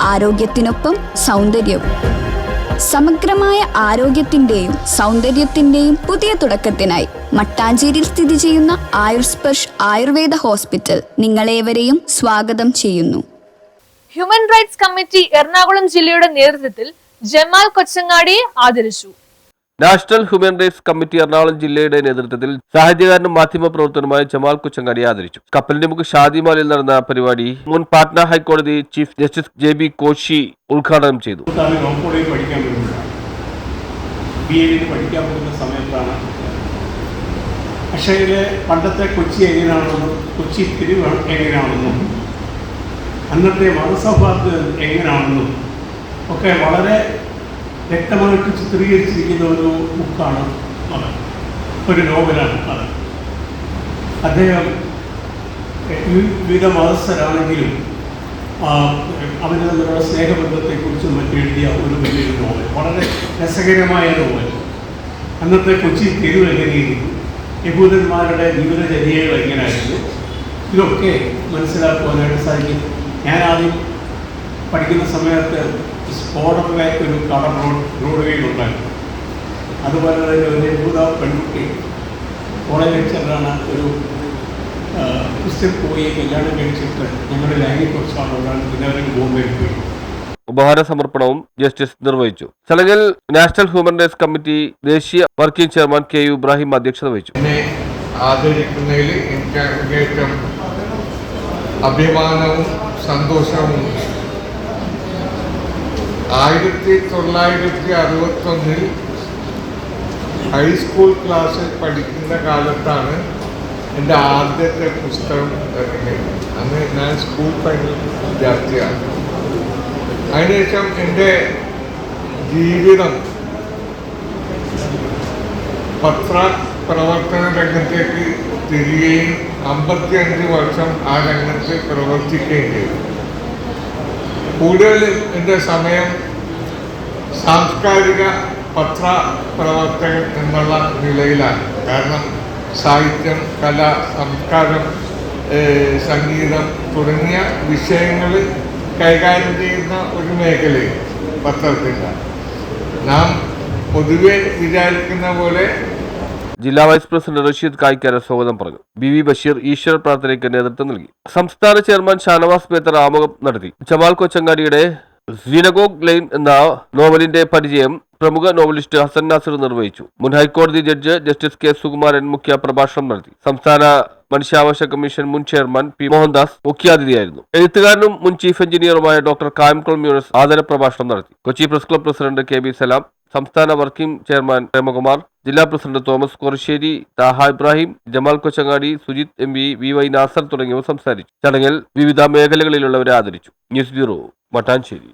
ആരോഗ്യത്തിനൊപ്പം സൗന്ദര്യവും. സമഗ്രമായ ആരോഗ്യത്തിന്റെയും സൗന്ദര്യത്തിന്റെയും പുതിയ തുടക്കത്തിനായി മട്ടാഞ്ചേരിയിൽ സ്ഥിതി ചെയ്യുന്ന ആയുർസ്പർഷ് ആയുർവേദ ഹോസ്പിറ്റൽ നിങ്ങളേവരെയും സ്വാഗതം ചെയ്യുന്നു. ഹ്യൂമൻ റൈറ്റ്സ് കമ്മിറ്റി എറണാകുളം ജില്ലയുടെ നേതൃത്വത്തിൽ ജമാൽ കൊച്ചങ്ങാടിയെ ആദരിച്ചു. National Human Rights Committee Ernakulam ജില്ലയുടെ നേതൃത്വത്തിൽ സാഹിത്യകാരനും മാധ്യമപ്രവർത്തകനുമായ ജമാൽ കുച്ചങ്ങാടി ആദരിച്ചു. കപ്പലിന്റെ മുഖ് ഷാദിമാലിൽ നടന്ന പരിപാടി മുൻ പാട്ന ഹൈക്കോടതി chief justice J B Koshy ഉദ്ഘാടനം ചെയ്തു. പഠിക്കാൻ പോകുന്ന സമയത്താണ്. പക്ഷേ പണ്ടത്തെ കൊച്ചി എങ്ങനെയാണെന്നും കൊച്ചി തിരിവ് എങ്ങനെയാണെന്നും അന്നത്തെ മതസൗഹാർദ്ദം എങ്ങനെയാണെന്നും ഒക്കെ വളരെ വ്യക്തമായിട്ട് ചിത്രീകരിച്ചിരിക്കുന്ന ഒരു ബുക്കാണ് ഒരു നോവലാണ് അത്. അദ്ദേഹം വിവിധ മതസ്ഥരാണെങ്കിലും അവന് തമ്മിലുള്ള സ്നേഹബന്ധത്തെക്കുറിച്ചും മറ്റെഴുതിയ ഒരു വലിയൊരു നോവൽ. വളരെ രസകരമായ നോവൽ. അന്നത്തെ കൊച്ചി തെരുവ് എങ്ങനെയിരുന്നു യഹൂദന്മാരുടെ ജീവിതചര്യകൾ എങ്ങനെയായിരുന്നു? ഇതൊക്കെ മനസ്സിലാക്കുവാനായിട്ട് സാധിക്കും. ഞാൻ ആദ്യം പഠിക്കുന്ന സമയത്ത് സ്പോടറിലേക്ക് ഒരു കട റോഡ് റോഡ് ഉണ്ടായിരുന്നു അതുപോലെ തന്നെ ഒരു യഹൂദ പെൺകുട്ടി കോളേജ് ലെക്ചറാണ് ഒരു ക്രിസ്ത്യൻ പോയി കല്യാണം കഴിച്ചിട്ട് ഞങ്ങളുടെ ലൈംഗികക്കുറിച്ചാണ് ഒരാൾ പിന്നെ ബോംബെയിൽ പോയി. ഉപഹാര സമർപ്പണവും ജസ്റ്റിസ് നിർവഹിച്ചു. ചടങ്ങിൽ നാഷണൽ ഹ്യൂമൻ റൈറ്റ്സ് കമ്മിറ്റി ദേശീയ working chairman K U Ibrahim അധ്യക്ഷത വഹിച്ചു. എന്നെ ആദരിക്കുന്നതിൽ എനിക്ക് അങ്ങേറ്റം അഭിമാനവും സന്തോഷവും ആയിരത്തി തൊള്ളായിരത്തി അറുപത്തൊന്നിൽ ഹൈസ്കൂൾ ക്ലാസ്സിൽ പഠിക്കുന്ന കാലത്താണ് എന്റെ ആദ്യത്തെ പുസ്തകം ഇറങ്ങിയത്. അന്ന് ഞാൻ സ്കൂൾ ഫൈനൽ വിദ്യാർത്ഥിയാണ്. അതിനുശേഷം എന്റെ ജീവിതം പത്ര പ്രവർത്തന രംഗത്തേക്ക് തിരികെയും അമ്പത്തിയഞ്ച് വർഷം ആ രംഗത്ത് പ്രവർത്തിക്കുകയും ചെയ്തു. കൂടുതൽ എന്റെ സമയം സാംസ്കാരിക പത്ര പ്രവർത്തകൻ എന്നുള്ള നിലയിലാണ്. കാരണം സാഹിത്യം കല സംസ്കാരം സംഗീതം തുടങ്ങിയ വിഷയങ്ങൾ കൈകാര്യം ചെയ്യുന്ന ഒരു മേഖലയും പത്രത്തിന്റെ. നാം പൊതുവെ വിചാരിക്കുന്ന പോലെ ജില്ലാ വൈസ് പ്രസിഡന്റ് റഷീദ് കായ്ക്കാര സ്വാഗതം പറഞ്ഞു. ബി വി ബഷീർ ഈശ്വര പ്രാർത്ഥനയ്ക്ക് നേതൃത്വം നൽകി. സംസ്ഥാന ചെയർമാൻ ഷാനവാസ് ബേത്തർ ആമുഖം നടത്തി. ജമാൽ കൊച്ചങ്ങാടിയുടെ സിനഗോഗ് ലൈൻ എന്ന നോവലിന്റെ പരിചയം പ്രമുഖ നോവലിസ്റ്റ് ഹസൻ നാസർ നിർവഹിച്ചു. മുൻ ഹൈക്കോടതി ജഡ്ജ് ജസ്റ്റിസ് കെ സുകുമാരൻ മുഖ്യ പ്രഭാഷണം നടത്തി. സംസ്ഥാന മനുഷ്യാവകാശ കമ്മീഷൻ മുൻ ചെയർമാൻ പി മോഹൻദാസ് മുഖ്യാതിഥിയായിരുന്നു. എഴുത്തുകാരനും മുൻ ചീഫ് എഞ്ചിനീയറുമായ ഡോക്ടർ കായംകുളം യൂണിസ് ആദര പ്രഭാഷണം നടത്തി. Kochi press club president K B Salam സംസ്ഥാന വർക്കിംഗ് ചെയർമാൻ പ്രേമകുമാർ ജില്ലാ president Thomas Korassery Thaha Ibrahim Jamal Kochangadi Sujith M V V Y Nasar തുടങ്ങിയവർ സംസാരിച്ചു. ചടങ്ങിൽ വിവിധ മേഖലകളിലുള്ളവരെ ആദരിച്ചു. News bureau Mattancherry